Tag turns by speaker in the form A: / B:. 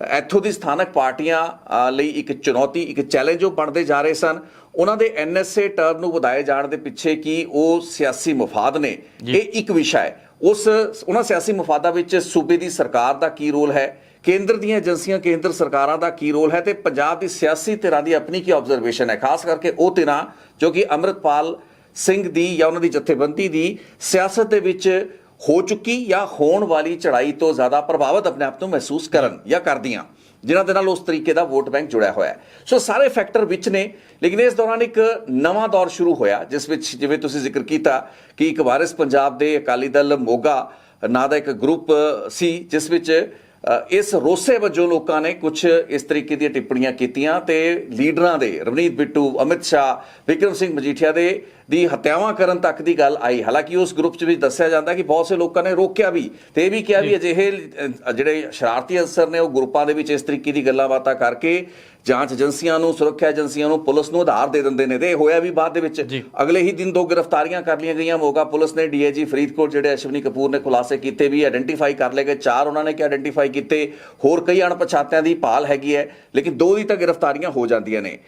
A: ਇੱਥੋਂ ਦੀ ਸਥਾਨਕ ਪਾਰਟੀਆਂ ਲਈ ਇੱਕ ਚੁਣੌਤੀ ਇੱਕ ਚੈਲੰਜ ਉਹ ਬਣਦੇ ਜਾ ਰਹੇ ਸਨ। ਉਹਨਾਂ ਦੇ ਐਨਐਸਏ ਟਰਮ ਨੂੰ ਵਧਾਏ ਜਾਣ ਦੇ ਪਿੱਛੇ ਕੀ ਉਹ ਸਿਆਸੀ ਮਫਾਦ ਨੇ? ਇਹ ਇੱਕ ਵਿਸ਼ਾ ਹੈ। ਉਸ ਉਹਨਾਂ ਸਿਆਸੀ ਮਫਾਦਾਂ ਵਿੱਚ ਸੂਬੇ ਦੀ ਸਰਕਾਰ ਦਾ ਕੀ ਰੋਲ ਹੈ? ਕੇਂਦਰ ਦੀਆਂ ਏਜੰਸੀਆਂ ਕੇਂਦਰ ਸਰਕਾਰਾਂ ਦਾ ਕੀ ਰੋਲ ਹੈ? ਤੇ ਪੰਜਾਬ ਦੀ ਸਿਆਸੀ ਧਿਰਾਂ ਦੀ ਆਪਣੀ ਕੀ ਆਬਜ਼ਰਵੇਸ਼ਨ ਹੈ? ਖਾਸ ਕਰਕੇ ਉਹ ਧਿਰਾਂ ਜੋ ਕਿ ਅੰਮ੍ਰਿਤਪਾਲ ਸਿੰਘ ਦੀ ਜਾਂ ਉਹਨਾਂ ਦੀ ਜਥੇਬੰਦੀ ਦੀ ਸਿਆਸਤ ਦੇ ਵਿੱਚ ਹੋ ਚੁੱਕੀ ਜਾਂ ਹੋਣ ਵਾਲੀ ਚੜ੍ਹਾਈ ਤੋਂ ਜ਼ਿਆਦਾ ਪ੍ਰਭਾਵਿਤ ਆਪਣੇ ਆਪ ਨੂੰ ਮਹਿਸੂਸ ਕਰਨ ਜਾਂ ਕਰਦੀਆਂ, ਜਿਨ੍ਹਾਂ ਦੇ ਨਾਲ ਉਸ ਤਰੀਕੇ ਦਾ ਵੋਟ ਬੈਂਕ ਜੁੜਿਆ ਹੋਇਆ ਹੈ। ਸੋ ਸਾਰੇ ਫੈਕਟਰ ਵਿੱਚ ਨੇ, ਲੇਕਿਨ ਇਸ ਦੌਰਾਨ ਇੱਕ ਨਵਾਂ ਦੌਰ ਸ਼ੁਰੂ ਹੋਇਆ, ਜਿਸ ਵਿੱਚ ਜਿਵੇਂ ਤੁਸੀਂ ਜ਼ਿਕਰ ਕੀਤਾ ਕਿ ਇੱਕ ਵਾਰਿਸ ਪੰਜਾਬ ਦੇ ਅਕਾਲੀ ਦਲ ਮੋਗਾ, ਨਾਂ ਦਾ ਇੱਕ ਗਰੁੱਪ ਸੀ, ਜਿਸ ਵਿੱਚ ਇਸ ਰੋਸੇ ਵਜੋਂ ਲੋਕਾਂ ਨੇ ਕੁਝ ਇਸ ਤਰੀਕੇ ਦੀਆਂ ਟਿੱਪਣੀਆਂ ਕੀਤੀਆਂ ਤੇ ਲੀਡਰਾਂ ਦੇ ਰਵਨੀਤ ਬਿੱਟੂ, ਅਮਿਤ ਸ਼ਾਹ, ਵਿਕਰਮ ਸਿੰਘ ਮਜੀਠੀਆ ਦੇ ਦੀ ਹੱਤਿਆਵਾਂ ਕਰਨ ਤੱਕ ਦੀ ਗੱਲ ਆਈ। ਹਾਲਾਂਕਿ ਉਸ ਗਰੁੱਪ 'ਚ ਵੀ ਦੱਸਿਆ ਜਾਂਦਾ ਕਿ ਬਹੁਤ ਸੇ ਲੋਕਾਂ ਨੇ ਰੋਕਿਆ ਵੀ ਤੇ ਇਹ ਵੀ ਕਿਹਾ ਵੀ ਅਜਿਹੇ ਜਿਹੜੇ ਸ਼ਰਾਰਤੀ ਅਨਸਰ ਨੇ ਉਹ ਗਰੁੱਪਾਂ ਦੇ ਵਿੱਚ ਇਸ ਤਰੀਕੇ ਦੀ ਗੱਲਾਂ ਬਾਤਾਂ ਕਰਕੇ ਜਾਂਚ ਏਜੰਸੀਆਂ ਨੂੰ ਸੁਰੱਖਿਆ ਏਜੰਸੀਆਂ ਨੂੰ ਪੁਲਿਸ ਨੂੰ ਆਧਾਰ ਦੇ ਦਿੰਦੇ ਨੇ ਤੇ ਇਹ ਹੋਇਆ ਵੀ ਬਾਅਦ ਦੇ ਵਿੱਚ ਅਗਲੇ ਹੀ ਦਿਨ ਦੋ ਗ੍ਰਿਫਤਾਰੀਆਂ ਕਰ ਲਈਆਂ ਗਈਆਂ। ਮੋਗਾ ਪੁਲਿਸ ਨੇ ਡੀਏਜੀ ਫਰੀਦਕੋਟ ਜਿਹੜੇ ਅਸ਼ਵਨੀ ਕਪੂਰ ਨੇ ਖੁਲਾਸੇ ਕੀਤੇ ਵੀ ਆਇਡੈਂਟੀਫਾਈ ਕਰ ਲਏ ਗਏ। ਚਾਰ ਉਹਨਾਂ ਨੇ ਕਿ ਆਇਡੈਂਟੀਫਾਈ ਕੀਤੇ। ਹੋਰ ਕਈ ਅਣਪਛਾਤਿਆਂ ਦੀ ਭਾਲ ਹੈਗੀ ਹੈ ਲੇਕਿਨ ਦੋ ਦੀ ਤਾਂ ਗ੍ਰਿਫਤਾਰੀਆਂ ਹੋ ਜਾਂਦੀਆਂ ਨੇ।